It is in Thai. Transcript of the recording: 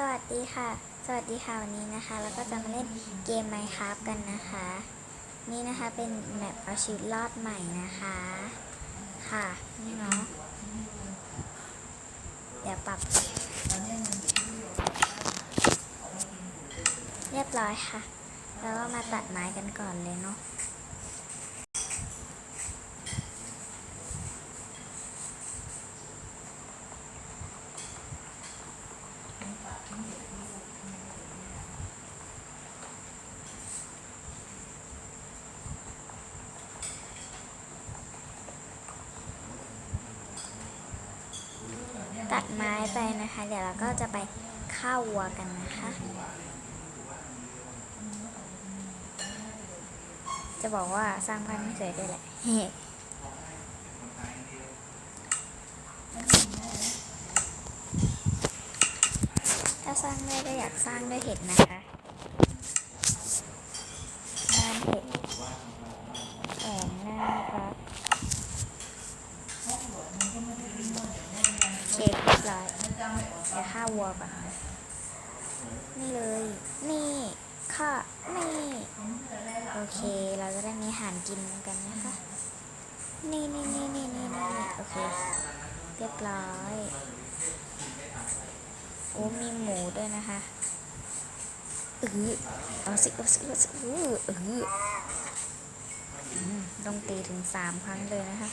สวัสดีค่ะ สวัสดีค่ะวันนี้นะคะ แล้วก็จะมาเล่นเกม Minecraft กันนะคะ นี่นะคะเป็นแมปเอาชีวิตรอดใหม่นะคะ ค่ะ นี่เนาะ เดี๋ยวปรับ เรียบร้อยค่ะ แล้วก็มาตัดไม้กันก่อนเลยเนาะ ตัดไม้ไปนะคะ เดี๋ยวเราก็จะไปฆ่าวัวกันนะคะ จะบอกว่าสร้างบ้านไม่สวยด้วยแหละ เฮ้ถ้า สร้างได้ก็อยากสร้างด้วยเห็ดนะคะบ้านเห็ดแอนน่ารักเชฟเรียบร้อยเดี๋ยวฆ่าวัวก่อนนะนี่เลย นี่ค่ะนี่ โอเค เราจะได้มีอาหารกินกันนะคะ นี่นี่นี่นี่นี่นี่โอเค เรียบร้อย โอ้มีหมูด้วยนะคะ เออเอาสิเอาสิเอาสิเออเออต้องตีถึงสามครั้งเลยนะคะ